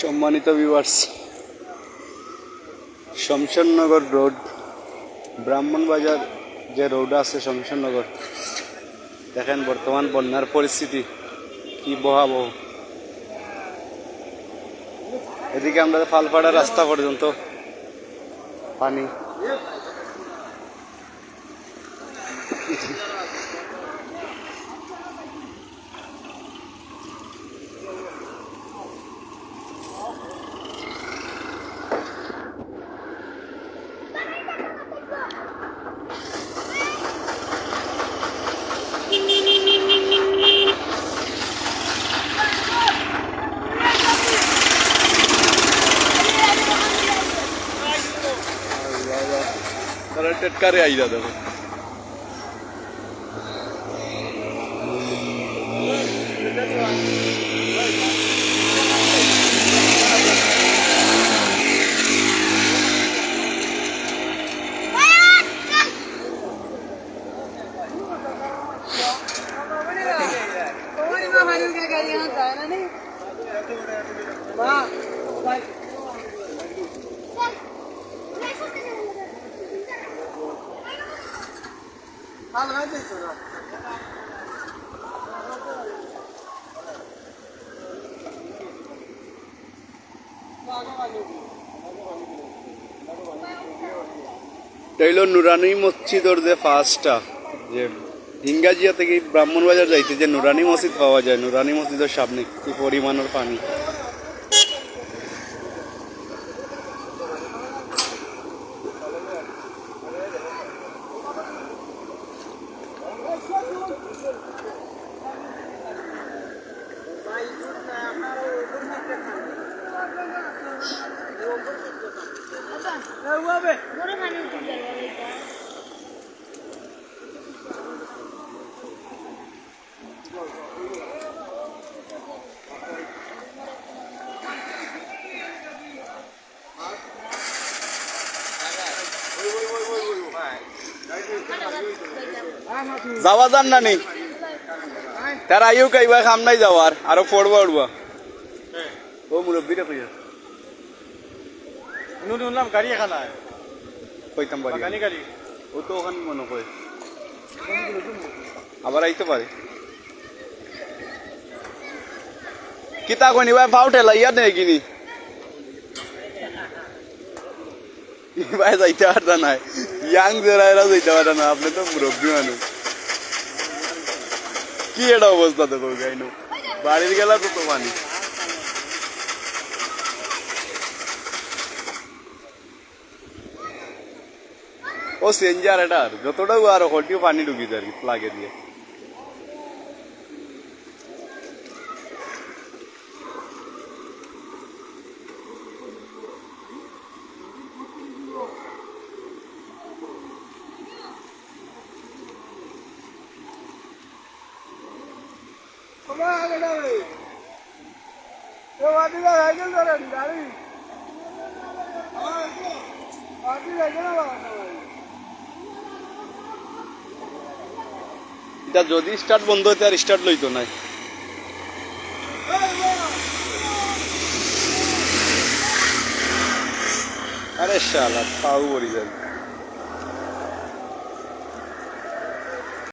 সম্মানিত viewers Shamshernagar road Brahmanbazar যে road আছে শমশেরনগর, দেখেন বর্তমান বন্যার পরিস্থিতি, কি ভয়াবহ। এদিকে আমরা ফালপাড়া রাস্তা পর্যন্ত, পানি। Tetkar yaydı adamı. Wow. Like এটা হইল নুরানি মসজিদর যে ফার্স্টটা যে হিঙ্গাজিয়া থেকে ব্রাহ্মণবাজার যাইতে যে নুরানি মসজিদ পাওয়া যায়, নুরানি মসজিদের সামনে কি পরিমাণের পানি। যাওয়া যান না নি? তার আইও কাইবা খাম নাই যাওয়ার আরও পড়বা উঠবা ও মুরব্বীরা কইয়া নুন উনলাম গাড়ি এখানে কইতাম পারি গানি গাড়ি। ও তো ওখানে মনে আবার আইতে পারে। কিতা কইনি ভাই ফাউটে লাইয়া নেই কিনি। ভাই যাইতে পারতা নাই। ইয়াং জেরাইরা যাইতে পারতা না আপনি তো মুরব্বী মানুষ। কি এটা অবস্থা তো গাইনো। বাড়ির গেলা তো তো পানি ও সেঞ্জার এটা আর যতটা আর ওখানটিও পানি ঢুকি যায় আর কি প্লাগে দিয়ে ગાડી ગાડી এটা যদি স্টার্ট বন্ধ হইতে আর স্টার্ট লইতো নাই। আরে শালা পাউ বড়ি যাবে